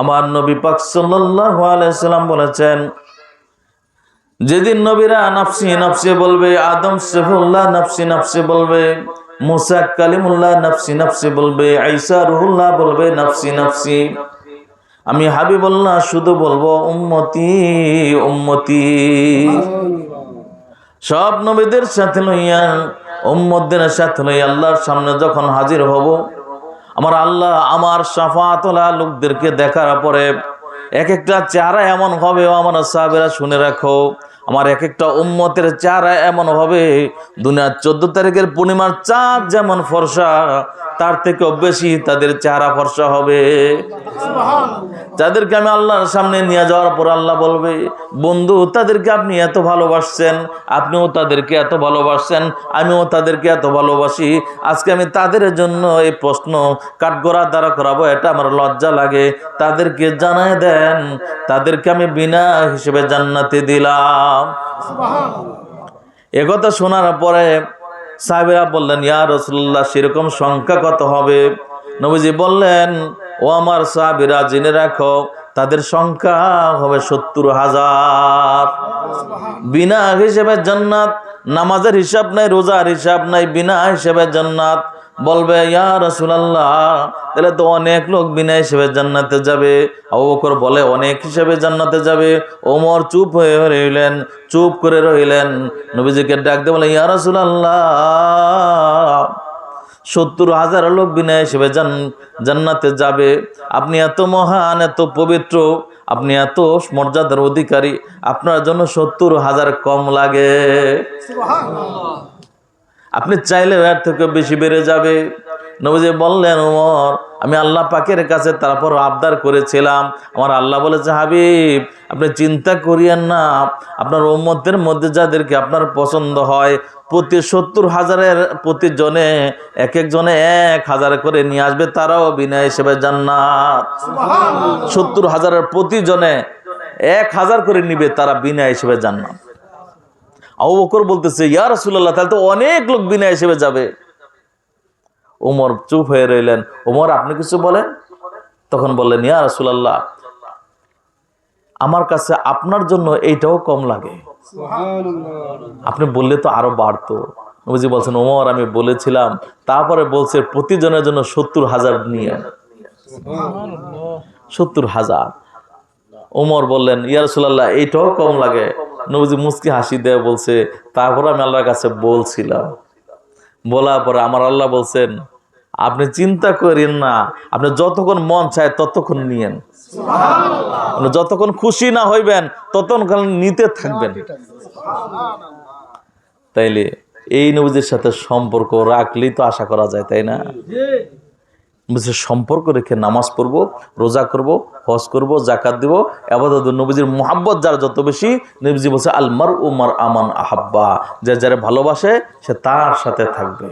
আমার নবী পাক সাল্লাল্লাহু আলাইহি সাল্লাম বলেছেন, যেদিন নবীরা নাফসি নাফসি বলবে, আদম সফুল্লাহ নাফসি নাফসি বলবে, মুসা কালিমুল্লাহ নাফসি নাফসি বলবে আইসা রুহুল্লাহ বলবে নাফসি নাফসি, আমি হাবিবুল্লাহ শুধু বলব, উম্মতি উম্মতি। সব নবীদের সাথে লইয়া, উম্মতদের সাথে লইয়া আল্লাহর সামনে যখন হাজির হব আমার আল্লাহ আমার সাফাতলা লোকদেরকে দেখার পরে এক একটা চারা এমন হবে আমার সাহেবেরা শুনে রাখো। আমার এক একটা উম্মতের চারা এমন হবে, দুনিয়ার চোদ্দ তারিখের পূর্ণিমার চাঁদ যেমন ফর্সা তার থেকেও বেশি তাদের চেহারা ফর্সা হবে। যাদেরকে আমি আল্লাহর সামনে নিয়ে যাওয়ার পর আল্লাহ বলবে, বন্ধু, তাদেরকে আপনি এত ভালোবাসছেন, আপনিও তাদেরকে এত ভালোবাসছেন, আমিও তাদেরকে এত ভালোবাসি। আজকে আমি তাদের জন্য এই প্রশ্ন কাঠগড়া দ্বারা করাবো, এটা আমার লজ্জা লাগে। তাদেরকে জানায় দেন, তাদেরকে আমি বিনা হিসেবে জান্নাতে দিলাম। একথা শোনার পরে সাহেবেরা বললেন, ইয়া রসুল্লাহ সেরকম সংখ্যা কত হবে? নবীজি বললেন, ও আমার সাহাবিরা, জেনে রাখো, তাদের সংখ্যা হবে সত্তর হাজার। বিনা হিসেবে জান্নাত, নামাজের হিসাব নাই, রোজার হিসাব নাই, বিনা হিসেবে জান্নাত। বলবে, ইয়া তাহলে তো অনেক লোক বিনা হিসেবে জান্নাতে যাবে। আবু বকর বলে, অনেক হিসেবে জান্নাতে যাবে। ওমর চুপ হয়ে রইলেন, চুপ করে রইলেন। নবীজিকে ডাকতে বলে, ইয়া রসুলাল্লাহ, সত্তর হাজার লোক বিনা হিসেবে জান, জান্নাতে যাবে। আপনি এত মহান, এত পবিত্র, আপনি এত মর্যাদার অধিকারী, আপনার জন্য সত্তর হাজার কম লাগে। আপনি চাইলে এর থেকে বেশি বেড়ে যাবে। নবীজি বললেন ওমর আমি আল্লাহ পাকের কাছে তারপর আবদার করেছিলাম। আমার আল্লাহ বলেছে হাবিব আপনি চিন্তা করিয়েন না। আপনার উম্মতের মধ্যে যাদেরকে আপনার পছন্দ হয় প্রতি সত্তর হাজারের প্রতি জনে এক এক জনে এক হাজার করে নিয়ে আসবে তারাও বিনা হিসেবে জান্নাত। সত্তর হাজারের প্রতি জনে এক হাজার করে নিবে তারা বিনা হিসেবে জান্নাত। আবু বকর বলতেছে ইয়া রাসূলুল্লাহ তাহলে তো অনেক লোক বিনা হিসেবে যাবে। ওমর চুপ হয়ে রইলেন। ওমর আপনি কিছু বলেন? তখন বললেন ইয়া রাসূলুল্লাহ আমার কাছে আপনার জন্য এইটাও কম লাগে। আপনি বললে তো আরও বাড়তো। নবীজি বলছেন ওমর আমি বলেছিলাম তারপরে বলছে প্রতিজনের জন্য সত্তর হাজার নিয়ে। সত্তর হাজার। ওমর বললেন ইয়ারসুল্লাহ এইটাও কম লাগে। নবীজি মুস্কি হাসি দেয় বলছে তারপর আমি আল্লাহর কাছে বলছিলাম। বলার পরে আমার আল্লাহ বলছেন আপনি চিন্তা করেন না আপনি যতক্ষণ মন চায় ততক্ষণ নিয়েন। আপনি যতক্ষণ খুশি না হইবেন ততক্ষণ নিতে থাকবেন। তাইলে এই নবীজির সাথে সম্পর্ক রাখলেই তো আশা করা যায় তাই না? নবীজির সম্পর্ক রেখে নামাজ পড়ব, রোজা করব, হজ করব জাকাত দিব, আবাদত নবীজির মোহাব্বত যার যত বেশি, নবীজি বলছে আলমার উমার আমান আহাব্বা। যে যারা ভালোবাসে, সে তার সাথে থাকবে।